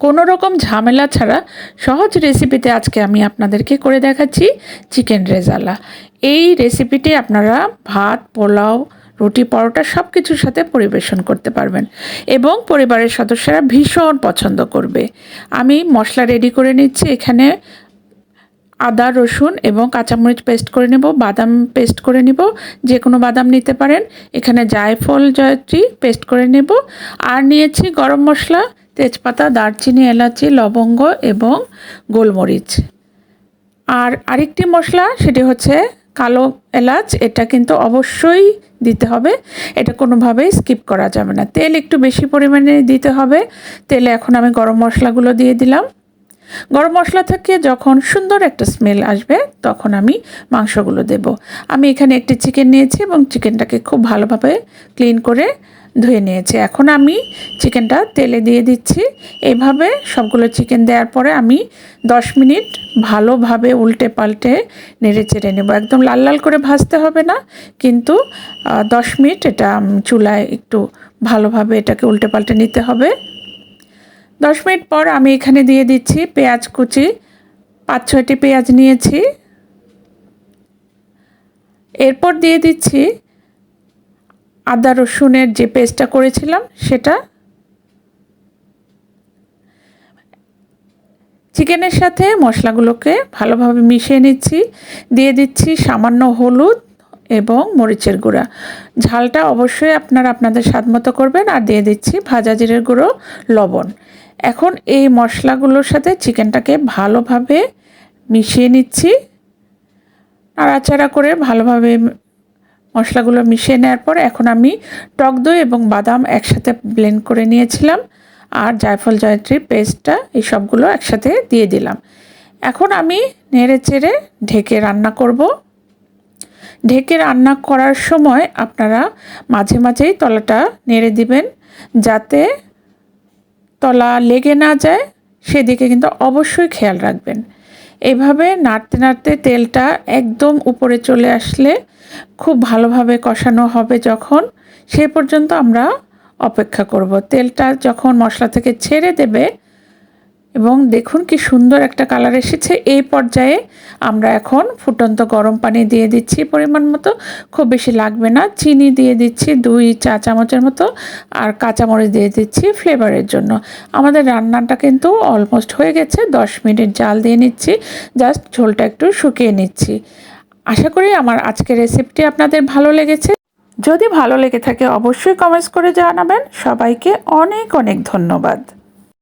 কোনো রকম ঝামেলা ছাড়া সহজ রেসিপিতে আজকে আমি আপনাদেরকে করে দেখাচ্ছি চিকেন রেজালা। এই রেসিপিটি আপনারা ভাত, পোলাও, রুটি, পরোটা সব কিছুর সাথে পরিবেশন করতে পারবেন এবং পরিবারের সদস্যরা ভীষণ পছন্দ করবে। আমি মশলা রেডি করে নিচ্ছি, এখানে আদা, রসুন এবং কাঁচামরিচ পেস্ট করে নেব, বাদাম পেস্ট করে নেব যে কোনো বাদাম নিতে পারেন। এখানে জায়ফল জয়ত্রী পেস্ট করে নেব। আর নিয়েছি গরম মশলা তেজপাতা, দারচিনি, এলাচি, লবঙ্গ এবং গোলমরিচ। আর আরেকটি মশলা, সেটি হচ্ছে কালো এলাচ। এটা কিন্তু অবশ্যই দিতে হবে। এটা কোনোভাবেই স্কিপ করা যাবে না। তেল একটু বেশি পরিমাণে দিতে হবে। তেলে এখন আমি গরম মশলাগুলো দিয়ে দিলাম। গরম মশলা থেকে যখন সুন্দর একটা স্মেল আসবে, তখন আমি মাংসগুলো দেব। আমি এখানে একটি চিকেন নিয়েছি এবং চিকেনটাকে খুব ভালোভাবে ক্লিন করে ধুয়ে নিয়েছি। এখন আমি চিকেনটা তেলে দিয়ে দিচ্ছি। এইভাবে সবগুলো চিকেন দেওয়ার পরে আমি দশ মিনিট ভালোভাবে উল্টে পাল্টে নেড়ে চেড়ে নেব। একদম লাল লাল করে ভাজতে হবে না, কিন্তু দশ মিনিট এটা চুলায় একটু ভালোভাবে এটাকে উল্টে পাল্টে নিতে হবে। দশ মিনিট পর আমি এখানে দিয়ে দিচ্ছি পেঁয়াজ কুচি। পাঁচ, ছয়টি পেঁয়াজ নিয়েছি। এরপর দিয়ে দিচ্ছি আদা রসুনের যে পেস্টটা করেছিলাম সেটা। চিকেনের সাথে মশলাগুলোকে ভালোভাবে মিশিয়ে নিচ্ছি। দিয়ে দিচ্ছি সামান্য হলুদ। এবং মরিচের গুঁড়া। ঝালটা অবশ্যই আপনারা আপনাদের স্বাদ মতো করবেন আর দিয়ে দিচ্ছি ভাজা জিরের গুঁড়ো, লবণ। এখন এই মশলাগুলোর সাথে চিকেনটাকে ভালোভাবে মিশিয়ে নিচ্ছি। নাড়াচাড়া করে ভালোভাবে মশলাগুলো মিশিয়ে নেওয়ার পর এখন আমি টক দই এবং বাদাম একসাথে ব্লেন্ড করে নিয়েছিলাম আর জায়ফল জয়ত্রীর পেস্টটা এই সবগুলো একসাথে দিয়ে দিলাম। এখন আমি নেড়ে চেড়ে ঢেকে রান্না করব। ঢেকে রান্না করার সময় আপনারা মাঝে মাঝেই তলাটা নেড়ে দিবেন যাতে তলা লেগে না যায়, সেদিকে কিন্তু অবশ্যই খেয়াল রাখবেন। এভাবে নাড়তে নাড়তে তেলটা একদম উপরে চলে আসলে খুব ভালোভাবে কষানো হবে যখন, সে পর্যন্ত আমরা অপেক্ষা করব। তেলটা যখন মশলা থেকে ছেড়ে দেবে এবং দেখুন কি সুন্দর একটা কালার এসেছে। এই পর্যায়ে আমরা এখন ফুটন্ত গরম পানি দিয়ে দিচ্ছি পরিমাণ মতো। খুব বেশি লাগবে না। চিনি দিয়ে দিচ্ছি দুই চা চামচের মতো আর কাঁচামরিচ দিয়ে দিচ্ছি ফ্লেভারের জন্য। আমাদের রান্নাটা কিন্তু অলমোস্ট হয়ে গেছে। দশ মিনিট জাল দিয়ে নিচ্ছি। জাস্ট ঝোলটা একটু শুকিয়ে নিচ্ছি। আশা করি আমার আজকের রেসিপিটি আপনাদের ভালো লেগেছে। যদি ভালো লেগে থাকে অবশ্যই কমেন্টস করে জানাবেন। সবাইকে অনেক অনেক ধন্যবাদ।